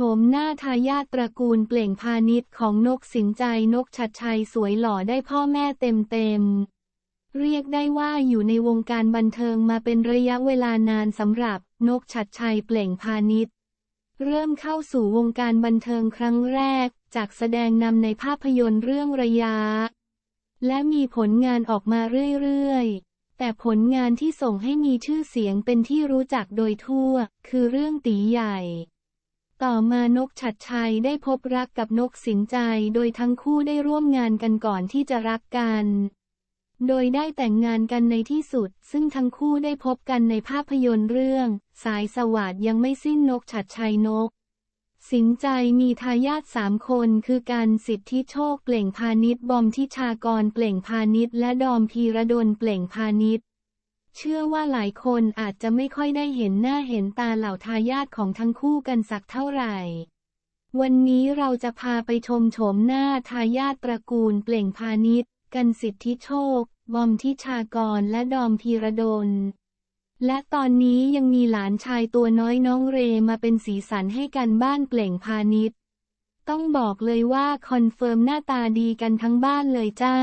โฉมหน้าทายาทตระกูลเปล่งพาณิชย์ของนกสินใจนกชัดชัยสวยหล่อได้พ่อแม่เต็มเต็มๆเรียกได้ว่าอยู่ในวงการบันเทิงมาเป็นระยะเวลานานสำหรับนกชัดชัยเปล่งพาณิชย์เริ่มเข้าสู่วงการบันเทิงครั้งแรก จากแสดงนำในภาพยนตร์เรื่องระยะ และมีผลงานออกมาเรื่อยๆ แต่ผลงานที่ส่งให้มีชื่อเสียงเป็นที่รู้จักโดยทั่ว คือเรื่องตีใหญ่ ต่อมานกฉัดชัยได้พบรักกับนกสินใจโดยทั้งคู่ได้ร่วมงานกันก่อนที่จะรักกัน โดยได้แต่งงานกันในที่สุด ซึ่งทั้งคู่ได้พบกันในภาพยนตร์เรื่อง สายสวัสดยังไม่สิ้นนกฉัดชัยนก สินใจมีทายาทสามคนคือการสิทธิโชคเปล่งพาณิชย์บอมทิชากรเปล่งพาณิชย์และดอมพีระดลเปล่งพาณิชย์ เชื่อว่าหลายคนอาจจะไม่ค่อยได้เห็นหน้าเห็นตาเหล่าทายาทของทั้งคู่กันสักเท่าไหร่ วันนี้เราจะพาไปชมโฉมหน้าทายาทตระกูลเปล่งพาณิชย์กันสิทธิโชค บอมทิชากรและดอมพีระดล และตอนนี้ยังมีหลานชายตัวน้อยน้องเรมาเป็นสีสันให้กันบ้านเปล่งพาณิชย์ต้องบอกเลยว่าคอนเฟิร์มหน้าตาดีกันทั้งบ้านเลยจ้า